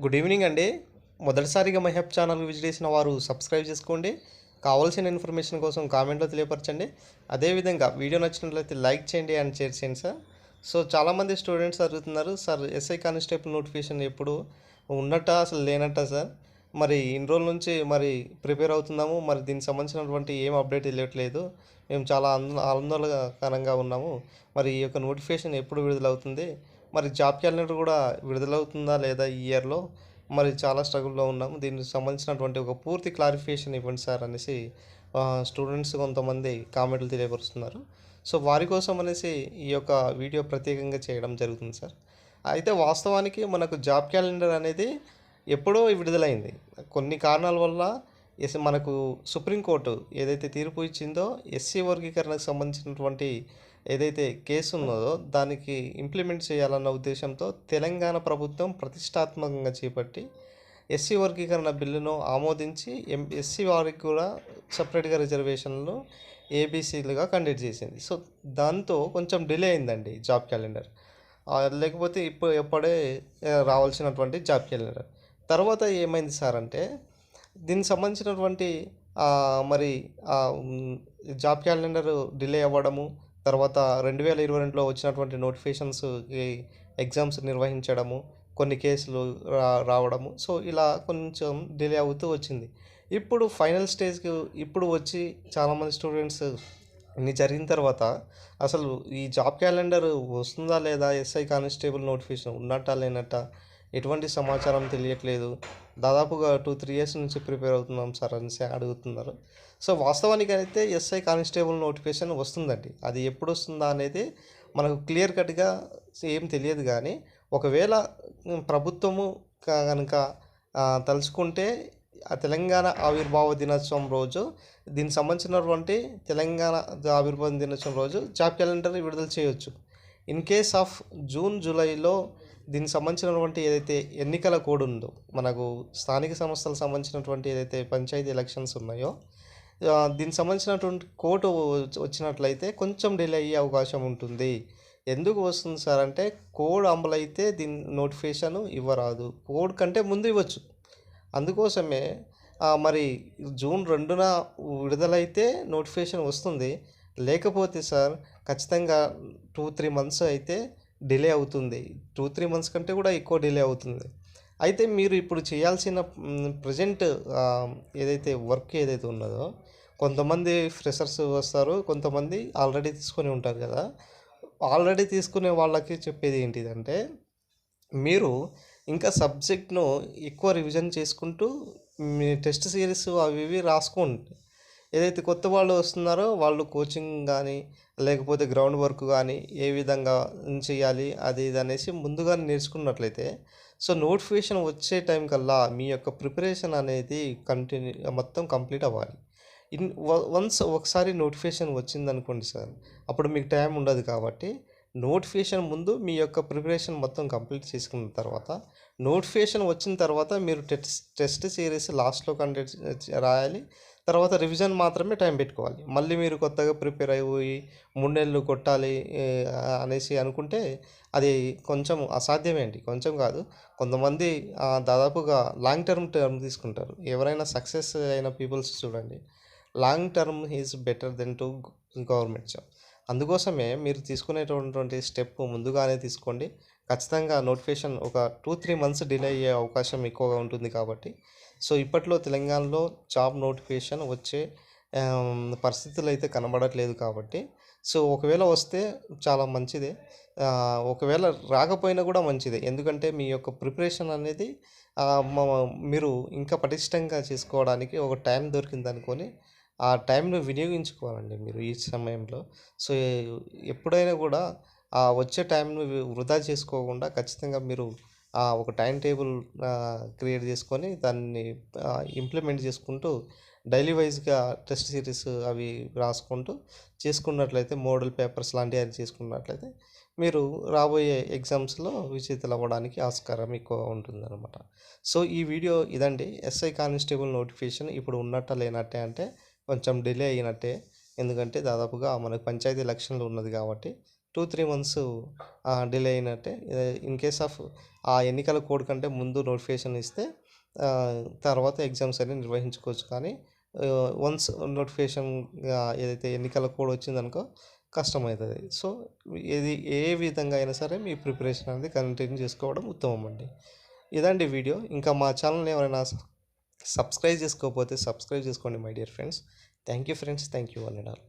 Good evening అండి. మొదటిసారిగా మహబ్ channel visit చేసిన వారు సబ్స్క్రైబ్ చేసుకోండి. కావాల్సిన ఇన్ఫర్మేషన్ కోసం కామెంట్లో తెలియపరచండి. అదేవిధంగా వీడియో నచ్చినట్లయితే లైక్ చేయండి అండ్ షేర్ చేయండి సార్. సో చాలామంది స్టూడెంట్స్ అడుగుతున్నారు సార్ ఎస్ఐ కానిస్టేబుల్ నోటిఫికేషన్ ఎప్పుడు ఉన్నట్ట అసలు లేనట్ట సార్? మరి ఇన్ని రోజుల నుంచి మరి ప్రిపేర్ అవుతున్నాము మరి దీనికి సంబంధించినటువంటి ఏం అప్డేట్ తెలియట్లేదు. మేము చాలా ఆందోళన ఆందోళనకరంగా ఉన్నాము. మరి ఈ యొక్క నోటిఫికేషన్ ఎప్పుడు విడుదలవుతుంది? మరి జాబ్ క్యాలెండర్ కూడా విడుదలవుతుందా లేదా ఈ ఇయర్లో? మరి చాలా స్ట్రగుల్లో ఉన్నాము. దీనికి సంబంధించినటువంటి ఒక పూర్తి క్లారిఫికేషన్ ఇవ్వండి సార్ అనేసి స్టూడెంట్స్ కొంతమంది కామెంట్లు తెలియపరుస్తున్నారు. సో వారి కోసం అనేసి ఈ యొక్క వీడియో ప్రత్యేకంగా చేయడం జరుగుతుంది సార్. అయితే వాస్తవానికి మనకు జాబ్ క్యాలెండర్ అనేది ఎప్పుడో విడుదలైంది. కొన్ని కారణాల వల్ల ఎస్ మనకు సుప్రీంకోర్టు ఏదైతే తీర్పు ఇచ్చిందో ఎస్సీ వర్గీకరణకు సంబంధించినటువంటి ఏదైతే కేసు ఉన్నదో దానికి ఇంప్లిమెంట్ చేయాలన్న ఉద్దేశంతో తెలంగాణ ప్రభుత్వం ప్రతిష్టాత్మకంగా చేపట్టి ఎస్సీ వర్గీకరణ బిల్లును ఆమోదించి ఎం ఎస్సీ వారికి కూడా సపరేట్గా రిజర్వేషన్లు ఏబీసీలుగా కండక్ట్ చేసింది. సో దాంతో కొంచెం డిలే అయిందండి జాబ్ క్యాలెండర్ లేకపోతే ఇప్పుడు ఎప్పుడే రావాల్సినటువంటి జాబ్ క్యాలెండర్ తర్వాత ఏమైంది సార్ అంటే దీనికి సంబంధించినటువంటి మరి జాబ్ క్యాలెండర్ డిలే అవ్వడము తర్వాత రెండు వేల ఇరవై రెండులో వచ్చినటువంటి నోటిఫికేషన్స్కి ఎగ్జామ్స్ నిర్వహించడము కొన్ని కేసులు రా రావడము సో ఇలా కొంచెం డిలే అవుతూ వచ్చింది. ఇప్పుడు ఫైనల్ స్టేజ్కి ఇప్పుడు వచ్చి చాలామంది స్టూడెంట్స్ ఇన్ని జరిగిన తర్వాత అసలు ఈ జాబ్ క్యాలెండర్ వస్తుందా లేదా ఎస్ఐ కానిస్టేబుల్ నోటిఫికేషన్ ఉన్నట్టా లేనట్టా ఎటువంటి సమాచారం తెలియట్లేదు. దాదాపుగా టూ త్రీ ఇయర్స్ నుంచి ప్రిపేర్ అవుతున్నాం సార్ అనేసి అడుగుతున్నారు. సో వాస్తవానికి అయితే ఎస్ఐ కానిస్టేబుల్ నోటిఫికేషన్ వస్తుందండి. అది ఎప్పుడు వస్తుందా అనేది మనకు క్లియర్ కట్గా ఏం తెలియదు కానీ ఒకవేళ ప్రభుత్వము కనుక తలుచుకుంటే ఆ తెలంగాణ ఆవిర్భావ దినోత్సవం రోజు దీనికి సంబంధించినటువంటి తెలంగాణ ఆవిర్భావ దినోత్సవం రోజు జాబ్ క్యాలెండర్ విడుదల చేయొచ్చు. ఇన్ కేస్ ఆఫ్ జూన్ జూలైలో దీనికి సంబంధించినటువంటి ఏదైతే ఎన్నికల కోడ్ ఉందో మనకు స్థానిక సంస్థలకు సంబంధించినటువంటి ఏదైతే పంచాయతీ ఎలక్షన్స్ ఉన్నాయో దీనికి సంబంధించినటువంటి కోడ్ వచ్చినట్లయితే కొంచెం డిలే అయ్యే అవకాశం ఉంటుంది. ఎందుకు వస్తుంది సార్ అంటే కోడ్ అమలైతే దీని నోటిఫికేషన్ ఇవ్వరాదు. కోడ్ కంటే ముందు ఇవ్వచ్చు. అందుకోసమే మరి జూన్ రెండున విడుదలైతే నోటిఫికేషన్ వస్తుంది. లేకపోతే సార్ ఖచ్చితంగా టూ త్రీ మంత్స్ అయితే డిలే అవుతుంది. టూ త్రీ మంత్స్ కంటే కూడా ఎక్కువ డిలే అవుతుంది. అయితే మీరు ఇప్పుడు చేయాల్సిన ప్రజెంట్ ఏదైతే వర్క్ ఏదైతే ఉన్నదో కొంతమంది ఫ్రెషర్స్ వస్తారు కొంతమంది ఆల్రెడీ తీసుకొని ఉంటారు కదా. ఆల్రెడీ తీసుకునే వాళ్ళకి చెప్పేది ఏంటిదంటే మీరు ఇంకా సబ్జెక్ట్ను ఎక్కువ రివిజన్ చేసుకుంటూ మీ టెస్ట్ సిరీస్ అవి ఇవి రాసుకోండి. ఏదైతే కొత్త వాళ్ళు వస్తున్నారో వాళ్ళు కోచింగ్ కానీ లేకపోతే గ్రౌండ్ వర్క్ కానీ ఏ విధంగా చేయాలి అది ఇది అనేసి ముందుగానే నేర్చుకున్నట్లయితే సో నోటిఫికేషన్ వచ్చే టైం కల్లా మీ యొక్క ప్రిపరేషన్ అనేది కంటిన్యూ మొత్తం కంప్లీట్ అవ్వాలి. ఇన్ వన్స్ ఒకసారి నోటిఫికేషన్ వచ్చిందనుకోండి సార్ అప్పుడు మీకు టైం ఉండదు కాబట్టి నోటిఫికేషన్ ముందు మీ యొక్క ప్రిపరేషన్ మొత్తం కంప్లీట్ చేసుకున్న తర్వాత నోటిఫికేషన్ వచ్చిన తర్వాత మీరు టెస్ట్ టెస్ట్ సిరీస్ లాస్ట్లో కండక్ట్ రాయాలి తర్వాత రివిజన్ మాత్రమే టైం పెట్టుకోవాలి. మళ్ళీ మీరు కొత్తగా ప్రిపేర్ అయిపోయి మూడు నెలలు కొట్టాలి అనేసి అనుకుంటే అది కొంచెం అసాధ్యమే అండి. కొంచెం కాదు. కొంతమంది దాదాపుగా లాంగ్ టర్మ్ టర్మ్ తీసుకుంటారు. ఎవరైనా సక్సెస్ అయిన పీపుల్స్ చూడండి. Long term is better than to government job అందుకోసమే మీరు తీసుకునేటటువంటి స్టెప్ ముందుగానే తీసుకోండి. ఖచ్చితంగా నోటిఫికేషన్ ఒక టూ త్రీ మంత్స్ డిలే అయ్యే అవకాశం ఎక్కువగా ఉంటుంది కాబట్టి సో ఇప్పట్లో తెలంగాణలో జాబ్ నోటిఫికేషన్ వచ్చే పరిస్థితులు అయితే కనబడట్లేదు కాబట్టి. సో ఒకవేళ వస్తే చాలా మంచిదే. ఒకవేళ రాకపోయినా కూడా మంచిదే. ఎందుకంటే మీ యొక్క ప్రిపరేషన్ అనేది మీరు ఇంకా పటిష్టంగా చేసుకోవడానికి ఒక టైం దొరికింది అనుకొని ఆ టైంను వినియోగించుకోవాలండి మీరు ఈ సమయంలో. సో ఎప్పుడైనా కూడా ఆ వచ్చే టైంను వృధా చేసుకోకుండా ఖచ్చితంగా మీరు ఒక టైం టేబుల్ క్రియేట్ చేసుకొని దాన్ని ఇంప్లిమెంట్ చేసుకుంటూ డైలీ వైజ్గా టెస్ట్ సిరీస్ అవి రాసుకుంటూ చేసుకున్నట్లయితే మోడల్ పేపర్స్ లాంటివి అది చేసుకున్నట్లయితే మీరు రాబోయే ఎగ్జామ్స్లో విజేతలు అవ్వడానికి ఆస్కారం ఎక్కువ ఉంటుందన్నమాట. సో ఈ వీడియో ఇదండి. ఎస్ఐ కానిస్టేబుల్ నోటిఫికేషన్ ఇప్పుడు ఉన్నట్ట లేనట్టే అంటే కొంచెం డిలే అయినట్టే. ఎందుకంటే దాదాపుగా మనకు పంచాయతీ ఎలక్షన్లు ఉన్నది కాబట్టి టూ త్రీ మంత్స్ డిలే అయినట్టే. ఇన్ కేస్ ఆఫ్ ఆ ఎన్నికల కోడ్ కంటే ముందు నోటిఫికేషన్ ఇస్తే తర్వాత ఎగ్జామ్స్ అన్ని నిర్వహించుకోవచ్చు. కానీ వన్స్ నోటిఫికేషన్ ఏదైతే ఎన్నికల కోడ్ వచ్చిందనుకో కష్టమవుతుంది. సో ఇది ఏ విధంగా అయినా సరే మీ ప్రిపరేషన్ అనేది కంటిన్యూ చేసుకోవడం ఉత్తమం అండి. ఇదండి వీడియో. ఇంకా మా ఛానల్ని ఎవరైనా సబ్స్క్రైబ్ చేసుకోకపోతే సబ్స్క్రైబ్ చేసుకోండి my dear friends. Thank you friends. Thank you one and all